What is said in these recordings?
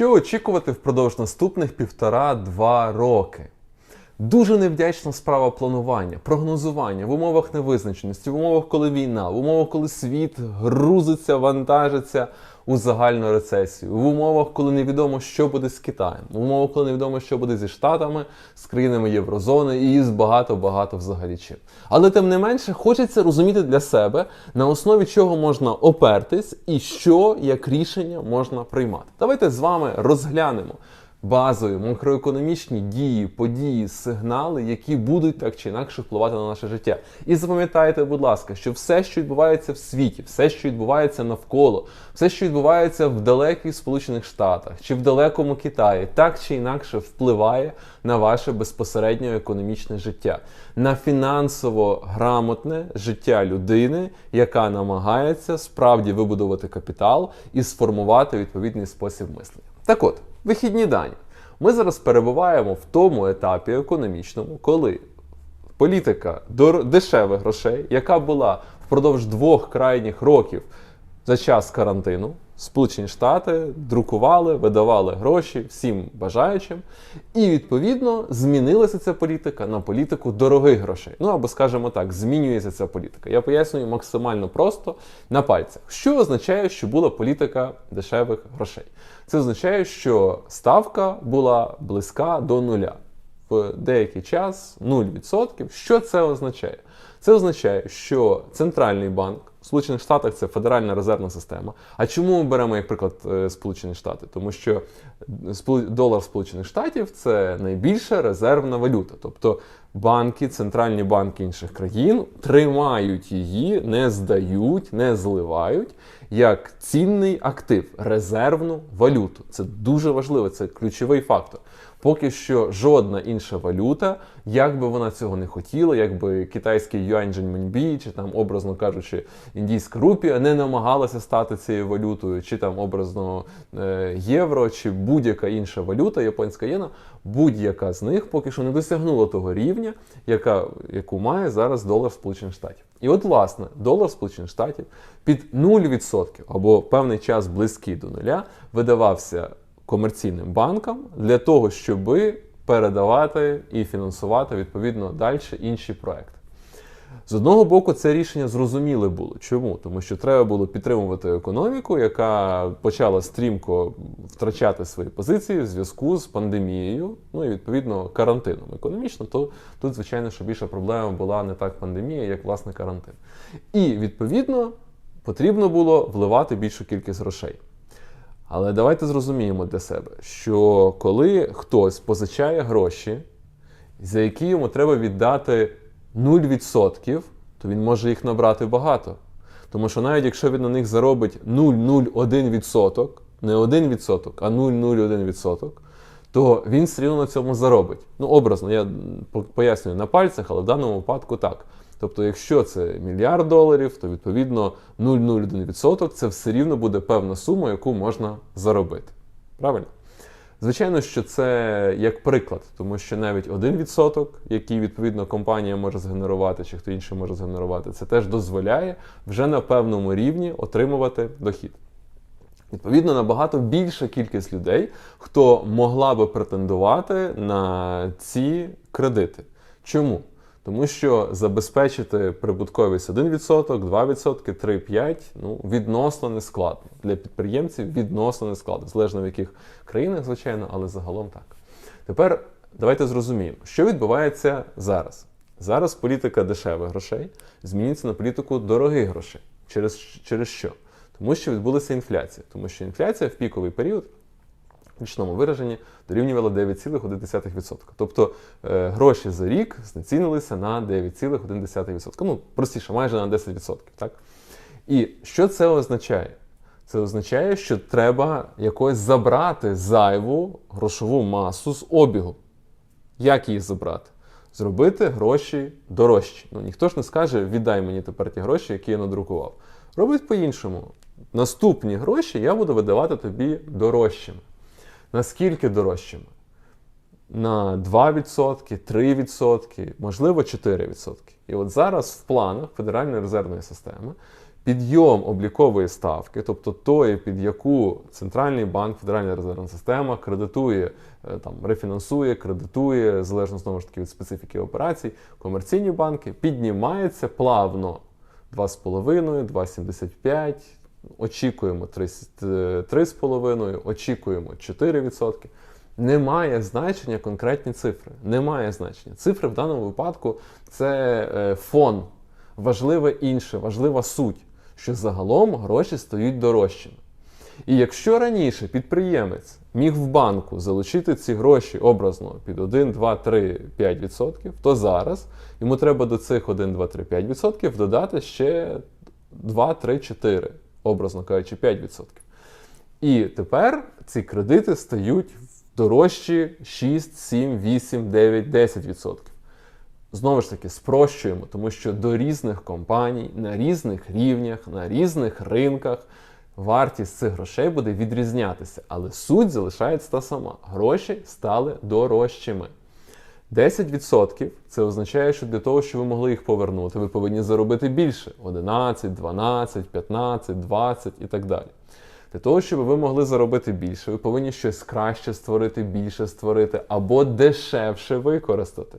Що очікувати впродовж наступних півтора-два роки? Дуже невдячна справа планування, прогнозування в умовах невизначеності, в умовах, коли війна, в умовах, коли світ грузиться, вантажиться у загальну рецесію, в умовах, коли невідомо, що буде з Китаєм, в умовах, коли невідомо, що буде зі Штатами, з країнами Єврозони і з багато-багато взагалі чим. Але тим не менше, хочеться розуміти для себе, на основі чого можна опертись і що як рішення можна приймати. Давайте з вами розглянемо базові макроекономічні дії, події, сигнали, які будуть так чи інакше впливати на наше життя. І запам'ятайте, будь ласка, що все, що відбувається в світі, все, що відбувається навколо, все, що відбувається в далеких Сполучених Штатах чи в далекому Китаї, так чи інакше впливає на ваше безпосередньо економічне життя, на фінансово грамотне життя людини, яка намагається справді вибудувати капітал і сформувати відповідний спосіб мислення. Так от, вихідні дані. Ми зараз перебуваємо в тому етапі економічному, коли політика дешевих грошей, яка була впродовж двох крайніх років за час карантину, Сполучені Штати друкували, видавали гроші всім бажаючим, і відповідно змінилася ця політика на політику дорогих грошей. Ну або скажімо так, змінюється ця політика. Я пояснюю максимально просто на пальцях. Що означає, що була політика дешевих грошей? Це означає, що ставка була близька до нуля в деякий час 0%. Що це означає? Це означає, що центральний банк Сполучених Штатах це Федеральна резервна система. А чому ми беремо як приклад е, Сполучені Штати? Тому що сполу- долар Сполучених Штатів це найбільша резервна валюта. Тобто банки, центральні банки інших країн тримають її, не здають, не зливають як цінний актив, резервну валюту. Це дуже важливо, це ключовий фактор. Поки що жодна інша валюта, як би вона цього не хотіла, як би китайський юань джиньміньбі, чи там, образно кажучи, індійська рупія не намагалася стати цією валютою, чи там образно е, євро, чи будь-яка інша валюта, японська єна, будь-яка з них поки що не досягнула того рівня, яка, яку має зараз долар Сполучених Штатів. І от, власне, долар Сполучених Штатів під 0% або певний час близький до нуля видавався комерційним банкам для того, щоб передавати і фінансувати відповідно далі інші проекти. З одного боку, це рішення зрозуміле було. Чому? Тому що треба було підтримувати економіку, яка почала стрімко втрачати свої позиції в зв'язку з пандемією, ну і відповідно карантином. Економічно, то тут, звичайно, що більша проблема була не так пандемія, як власне карантин. І відповідно потрібно було вливати більшу кількість грошей. Але давайте зрозуміємо для себе, що коли хтось позичає гроші, за які йому треба віддати 0%, то він може їх набрати багато. Тому що навіть якщо він на них заробить 0,01%, не 1%, а 0,01%, то він все рівно на цьому заробить. Ну, образно, я пояснюю на пальцях, але в даному випадку так. Тобто, якщо це мільярд доларів, то відповідно 0,01% це все рівно буде певна сума, яку можна заробити. Правильно? Звичайно, що це як приклад, тому що навіть 1%, який відповідно компанія може згенерувати, чи хто інший може згенерувати, це теж дозволяє вже на певному рівні отримувати дохід. Відповідно, набагато більша кількість людей, хто могла би претендувати на ці кредити. Чому? Тому що забезпечити прибутковість 1%, 2%, 3-5% ну, відносно не складно. Для підприємців відносно не складно, залежно в яких країнах, звичайно, але загалом так. Тепер давайте зрозуміємо, що відбувається зараз. Зараз політика дешевих грошей змінюється на політику дорогих грошей. Через, через що? Тому що відбулася інфляція. Тому що інфляція в піковий період річному вираженні дорівнювала 9,1%. Тобто е, гроші за рік знецінилися на 9,1%. Ну, простіше, майже на 10%. Так? І що це означає? Це означає, що треба якось забрати зайву грошову масу з обігу. Як її забрати? Зробити гроші дорожчі. Ну ніхто ж не скаже, віддай мені тепер ті гроші, які я надрукував. Робить по-іншому. Наступні гроші я буду видавати тобі дорожчими. Наскільки дорожчими? На 2%, 3%, можливо, 4%. І от зараз в планах Федеральної резервної системи підйом облікової ставки, тобто тої, під яку центральний банк, Федеральна резервна система кредитує, е, там рефінансує, кредитує, залежно знову ж таки від специфіки операцій, комерційні банки, піднімається плавно 2,5, 2,75. Очікуємо 3,5, очікуємо 4%. Немає значення конкретні цифри. Немає значення. Цифри в даному випадку це е, фон, важливе інше, важлива суть, що загалом гроші стають дорожчими. І якщо раніше підприємець міг в банку залучити ці гроші образно під 1, 2, 3, 5%, то зараз йому треба до цих 1, 2, 3, 5% додати ще 2, 3, 4, образно кажучи, 5%. І тепер ці кредити стають дорожчі 6, 7, 8, 9, 10%. Знову ж таки, спрощуємо, тому що до різних компаній на різних рівнях, на різних ринках вартість цих грошей буде відрізнятися, але суть залишається та сама. Гроші стали дорожчими. 10% це означає, що для того, щоб ви могли їх повернути, ви повинні заробити більше: 11, 12, 15, 20 і так далі. Для того, щоб ви могли заробити більше, ви повинні щось краще створити, більше створити, або дешевше використати.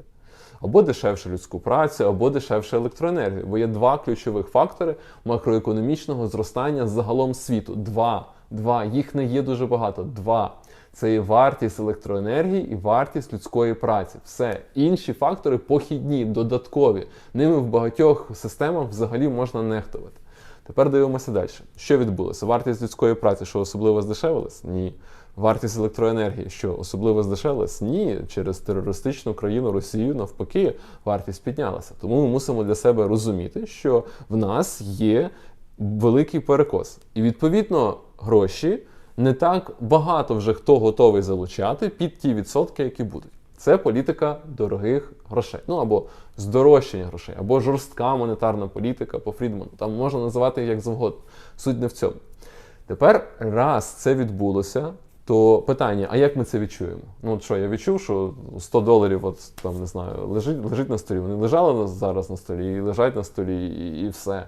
Або дешевше людську працю, або дешевше електроенергію. Бо є два ключових фактори макроекономічного зростання загалом світу. Два. Два. Їх не є дуже багато. Два. Це є вартість електроенергії і вартість людської праці. Все. Інші фактори похідні, додаткові. Ними в багатьох системах взагалі можна нехтувати. Тепер дивимося далі. Що відбулося? Вартість людської праці, що особливо здешевилась? Ні. Вартість електроенергії, що особливо здешевилась? Ні. Через терористичну країну Росію навпаки вартість піднялася. Тому ми мусимо для себе розуміти, що в нас є великий перекос. І відповідно гроші не так багато вже хто готовий залучати під ті відсотки, які будуть. Це політика дорогих грошей. Ну або здорожчання грошей, або жорстка монетарна політика по Фрідману. Там можна називати як завгодно. Суть не в цьому. Тепер, раз це відбулося, то питання: а як ми це відчуємо? Ну от що, я відчув, що 100 доларів, от там не знаю, лежить, лежить на столі. Вони лежали зараз на столі, і лежать на столі, і, і все.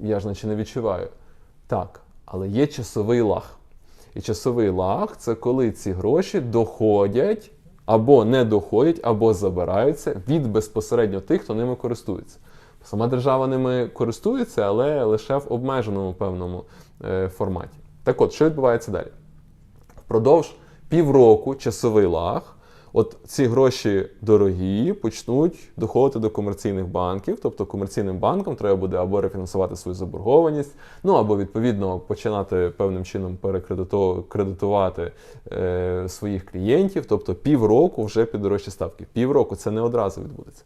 Я ж наче не відчуваю. Так, але є часовий лаг. І часовий лаг це коли ці гроші доходять або не доходять, або забираються від безпосередньо тих, хто ними користується. Сама держава ними користується, але лише в обмеженому певному е, форматі. Так от, що відбувається далі? Впродовж півроку часовий лаг. От ці гроші дорогі почнуть доходити до комерційних банків, тобто комерційним банкам треба буде або рефінансувати свою заборгованість, ну або відповідно починати певним чином перекредитувати е, своїх клієнтів. Тобто півроку вже під дорожчі ставки. Півроку це не одразу відбудеться.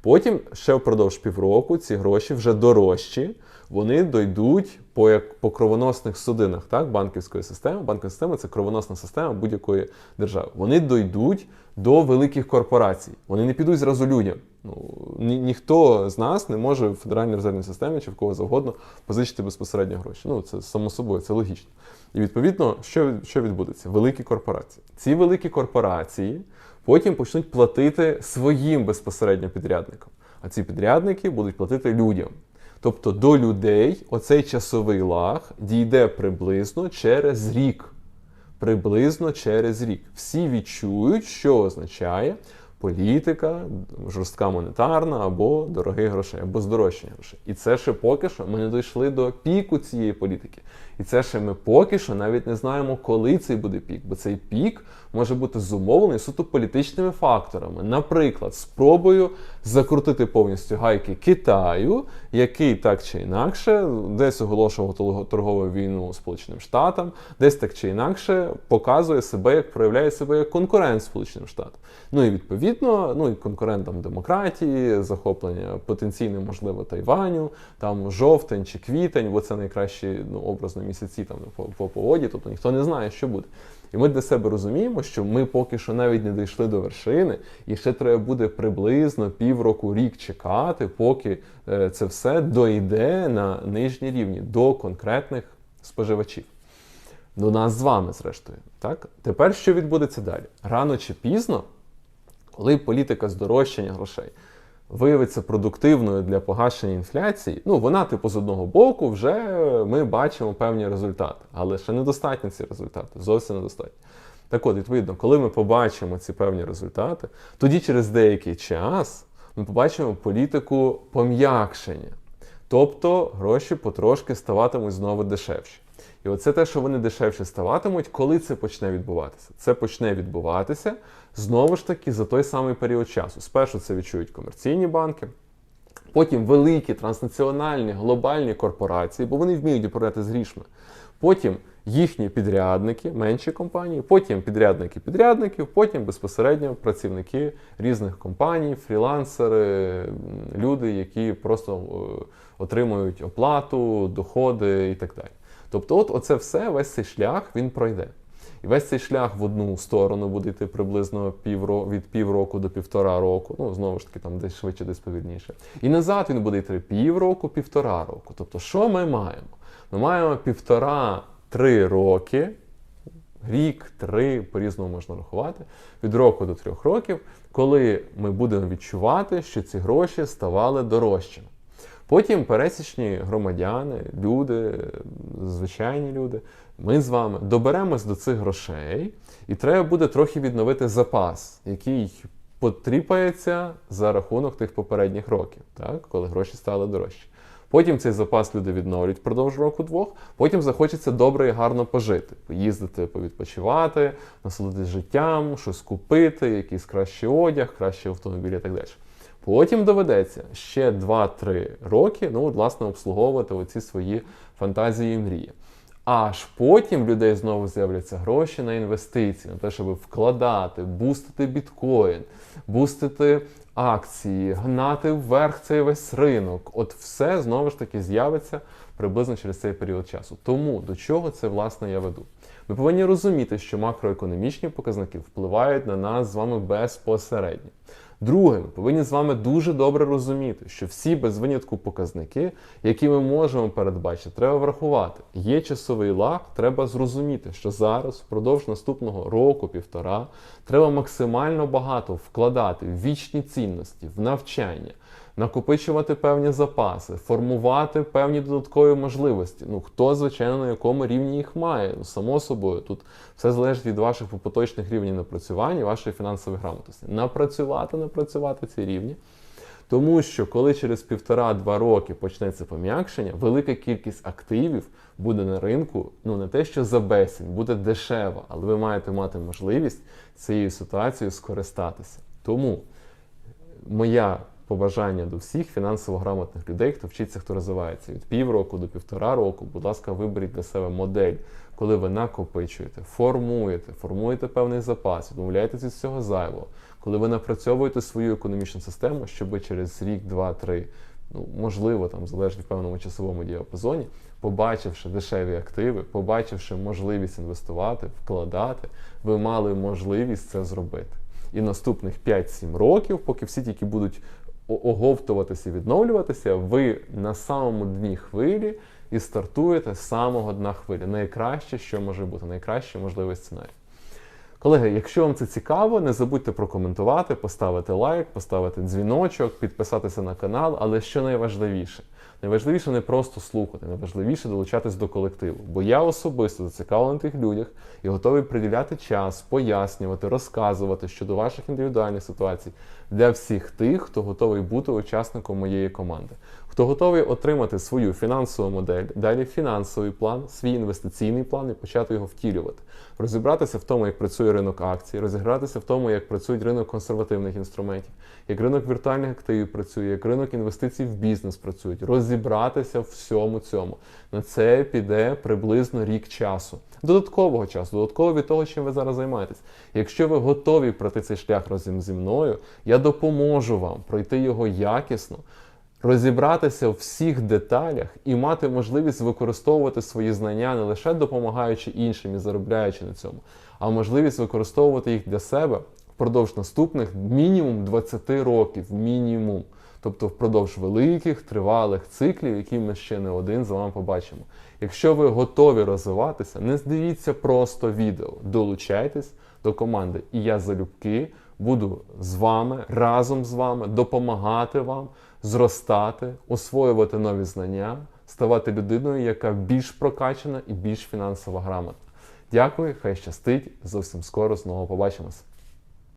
Потім ще впродовж півроку ці гроші вже дорожчі, вони дойдуть по як по кровоносних судинах так, банківської системи. Банківська система це кровоносна система будь-якої держави. Вони дойдуть до великих корпорацій. Вони не підуть зразу людям. Ну, ні, Ніхто з нас не може в Федеральній резервній системі чи в кого завгодно позичити безпосередньо гроші. Ну, це само собою, це логічно. І відповідно, що, що відбудеться? Великі корпорації. Ці великі корпорації потім почнуть платити своїм безпосередньо підрядникам. А ці підрядники будуть платити людям. Тобто до людей оцей часовий лаг дійде приблизно через рік. Приблизно через рік. Всі відчують, що означає політика, жорстка монетарна або дорогих грошей, або здорожчання грошей. І це ще поки що ми не дійшли до піку цієї політики. І це ще ми поки що навіть не знаємо, коли цей буде пік, бо цей пік може бути зумовлений суто політичними факторами. Наприклад, спробою закрутити повністю гайки Китаю, який так чи інакше десь оголошував торгову війну Сполученим Штатам, десь так чи інакше показує себе, як проявляє себе як конкурент Сполученим Штатам. Ну і відповідно, ну і конкурентам демократії, захоплення потенційно можливо Тайваню, там жовтень чи квітень, бо це найкращі ну, образно місяці там по, по погоді, тобто ніхто не знає, що буде. І ми для себе розуміємо, що ми поки що навіть не дійшли до вершини, і ще треба буде приблизно півроку рік чекати, поки е, це все дойде на нижні рівні до конкретних споживачів. До нас з вами, зрештою. Так? Тепер що відбудеться далі? Рано чи пізно, коли політика здорожчання грошей виявиться продуктивною для погашення інфляції, ну вона, типу, з одного боку, вже ми бачимо певні результати, але ще недостатні ці результати, зовсім недостатні. Так от, відповідно, коли ми побачимо ці певні результати, тоді через деякий час ми побачимо політику пом'якшення. Тобто гроші потрошки ставатимуть знову дешевші. І оце те, що вони дешевше ставатимуть, коли це почне відбуватися? Це почне відбуватися знову ж таки за той самий період часу. Спершу це відчують комерційні банки, потім великі транснаціональні глобальні корпорації, бо вони вміють управляти з грішми. Потім їхні підрядники, менші компанії, потім підрядники підрядників, потім безпосередньо працівники різних компаній, фрілансери, люди, які просто е, отримують оплату, доходи і так далі. Тобто, от оце все, весь цей шлях він пройде. І весь цей шлях в одну сторону буде йти приблизно півро, від півроку до півтора року. Ну, знову ж таки, там десь швидше, десь повільніше. І назад він буде йти півроку, півтора року. Тобто, що ми маємо? Ми маємо півтора-три роки, рік, три, по-різному можна рахувати, від року до трьох років, коли ми будемо відчувати, що ці гроші ставали дорожчими. Потім пересічні громадяни, люди, звичайні люди, ми з вами доберемось до цих грошей, і треба буде трохи відновити запас, який потріпається за рахунок тих попередніх років, так, коли гроші стали дорожчі. Потім цей запас люди відновлюють впродовж року-двох. Потім захочеться добре і гарно пожити, поїздити, повідпочивати, насолодитися життям, щось купити, якийсь кращий одяг, кращий автомобіль і так далі. Потім доведеться ще 2-3 роки, ну, власне, обслуговувати оці свої фантазії і мрії. Аж потім в людей знову з'являться гроші на інвестиції, на те, щоб вкладати, бустити біткоін, бустити акції, гнати вверх цей весь ринок. От все знову ж таки з'явиться приблизно через цей період часу. Тому до чого це власне я веду? Ми повинні розуміти, що макроекономічні показники впливають на нас з вами безпосередньо. Друге, ми повинні з вами дуже добре розуміти, що всі без винятку показники, які ми можемо передбачити, треба врахувати. Є часовий лаг, треба зрозуміти, що зараз, впродовж наступного року-півтора, треба максимально багато вкладати в вічні цінності, в навчання, накопичувати певні запаси, формувати певні додаткові можливості. Ну хто, звичайно, на якому рівні їх має. Ну, само собою, тут все залежить від ваших поточних рівнів напрацювання, вашої фінансової грамотності. Напрацювати, напрацювати ці рівні. Тому що коли через півтора-два роки почнеться пом'якшення, велика кількість активів буде на ринку, ну не те, що за безцінь, буде дешева, але ви маєте мати можливість цією ситуацією скористатися. Тому моя побажання до всіх фінансово грамотних людей, хто вчиться, хто розвивається від півроку до півтора року. Будь ласка, виберіть для себе модель, коли ви накопичуєте, формуєте, формуєте певний запас, відмовляєтесь від всього зайвого, коли ви напрацьовуєте свою економічну систему, щоб через рік, два, три. Ну, можливо, там залежить в певному часовому діапазоні, побачивши дешеві активи, побачивши можливість інвестувати, вкладати, ви мали можливість це зробити. І наступних 5-7 років, поки всі тільки будуть оговтуватися відновлюватися, ви на самому дні хвилі і стартуєте з самого дна хвилі. Найкраще, що може бути, найкращий можливий сценарій. Колеги, якщо вам це цікаво, не забудьте прокоментувати, поставити лайк, поставити дзвіночок, підписатися на канал. Але що найважливіше? Найважливіше не просто слухати, найважливіше долучатись до колективу. Бо я особисто зацікавлений тих людях і готовий приділяти час, пояснювати, розказувати щодо ваших індивідуальних ситуацій для всіх тих, хто готовий бути учасником моєї команди, хто готовий отримати свою фінансову модель, далі фінансовий план, свій інвестиційний план і почати його втілювати, розібратися в тому, як працює ринок акцій, розігратися в тому, як працює ринок консервативних інструментів, як ринок віртуальних активів працює, як ринок інвестицій в бізнес працюють, розібратися в всьому цьому. На це піде приблизно рік часу. Додаткового часу, додатково від того, чим ви зараз займаєтесь. Якщо ви готові пройти цей шлях разом зі мною, я допоможу вам пройти його якісно, розібратися в всіх деталях і мати можливість використовувати свої знання не лише допомагаючи іншим і заробляючи на цьому, а можливість використовувати їх для себе впродовж наступних мінімум 20 років. Мінімум. Тобто впродовж великих тривалих циклів, які ми ще не один з вами побачимо. Якщо ви готові розвиватися, не дивіться просто відео, долучайтесь до команди, і я залюбки буду з вами, разом з вами, допомагати вам зростати, освоювати нові знання, ставати людиною, яка більш прокачана і більш фінансово грамотна. Дякую, хай щастить. Зовсім скоро знову побачимось.